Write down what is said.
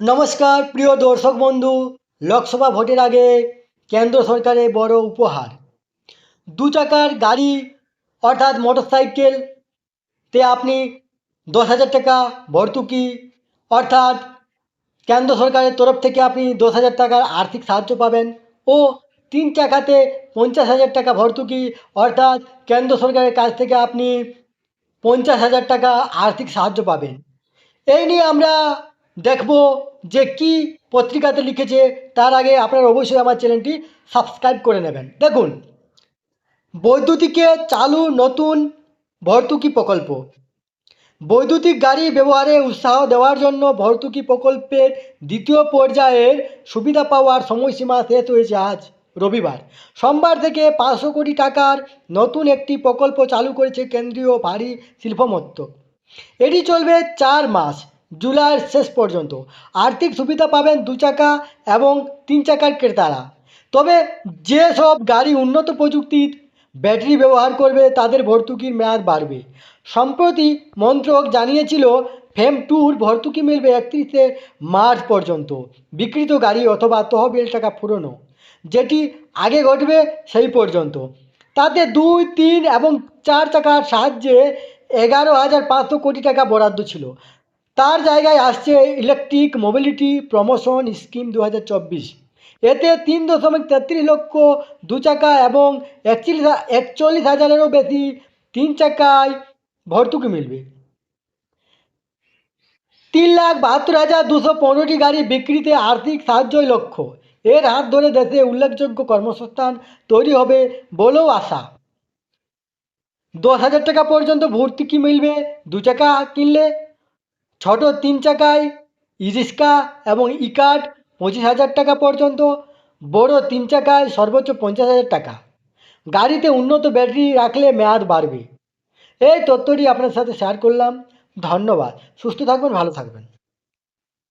নমস্কার, প্রিয় দর্শক বন্ধু, লোকসভা ভোটের আগে কেন্দ্র সরকারের বড় উপহার। দু চাকার গাড়ি, অর্থাৎ মোটরসাইকেলতে আপনি দশ হাজার টাকা ভর্তুকি, অর্থাৎ কেন্দ্র সরকারের তরফ থেকে আপনি দশ হাজার টাকার আর্থিক সাহায্য পাবেন ও তিন চাকাতে পঞ্চাশ হাজার টাকা ভর্তুকি, অর্থাৎ কেন্দ্র সরকারের কাছ থেকে আপনি পঞ্চাশ হাজার টাকা আর্থিক সাহায্য পাবেন। এই নিয়ে আমরা দেখব যে কি পত্রিকাতে লিখেছে, তার আগে আপনারা অবশ্যই আমার চ্যানেলটি সাবস্ক্রাইব করে নেবেন। দেখুন, বৈদ্যুতিকে চালু নতুন ভর্তুকি প্রকল্প। বৈদ্যুতিক গাড়ি ব্যবহারে উৎসাহ দেওয়ার জন্য ভর্তুকি প্রকল্পের দ্বিতীয় পর্যায়ের সুবিধা পাওয়ার সময়সীমা শেষ হয়েছে আজ রবিবার। সোমবার থেকে পাঁচশো কোটি টাকার নতুন একটি প্রকল্প চালু করেছে কেন্দ্রীয় ভারী শিল্প মন্ত্রক এটি চলবে চার মাস। জুলাইয়ের শেষ পর্যন্ত। আর্থিক সুবিধা পাবেন দু চাকা এবং তিন চাকার ক্রেতারা। তবে যেসব গাড়ি উন্নত প্রযুক্তির ব্যাটারি ব্যবহার করবে, তাদের ভর্তুকির মেয়াদ বাড়বে। সম্প্রতি মন্ত্রক জানিয়েছিল, ফেম টুর ভর্তুকি মিলবে একত্রিশে মার্চ পর্যন্ত। বিক্রিত গাড়ি অথবা তহবিল টাকা ফুরনো যেটি আগে ঘটবে সেই পর্যন্ত। তাতে দুই, তিন এবং চার চাকার সাহায্যে এগারো হাজার পাঁচশো কোটি টাকা বরাদ্দ ছিল। তার জায়গায় আসছে ইলেকট্রিক মোবিলিটি প্রমোশন স্কিম দু হাজার চব্বিশ। এতে তিন দশমিক তেত্রিশ লক্ষ দু চাকা এবং একচল্লিশ একচল্লিশ হাজারেরও বেশি তিন চাকায় ভর্তুকি মিলবে। তিন লাখ বাহাত্তর হাজার দুশো পনেরোটি গাড়ি বিক্রিতে আর্থিক সাহায্যই লক্ষ্য। এর হাত ধরে দেশে উল্লেখযোগ্য কর্মসংস্থান তৈরি হবে বলেও আশা। দশ হাজার টাকা পর্যন্ত ভর্তুকি মিলবে। দু চাকা কিনলে ছোট তিন চাকায় ইরিস্কা এবং ইকাট পঁচিশ হাজার টাকা পর্যন্ত, বড় তিন চাকায় সর্বোচ্চ পঞ্চাশ হাজার টাকা। গাড়িতে উন্নত ব্যাটারি রাখলে মেয়াদ বাড়বে। এই তথ্যটি আপনার সাথে শেয়ার করলাম। ধন্যবাদ। সুস্থ থাকবেন, ভালো থাকবেন।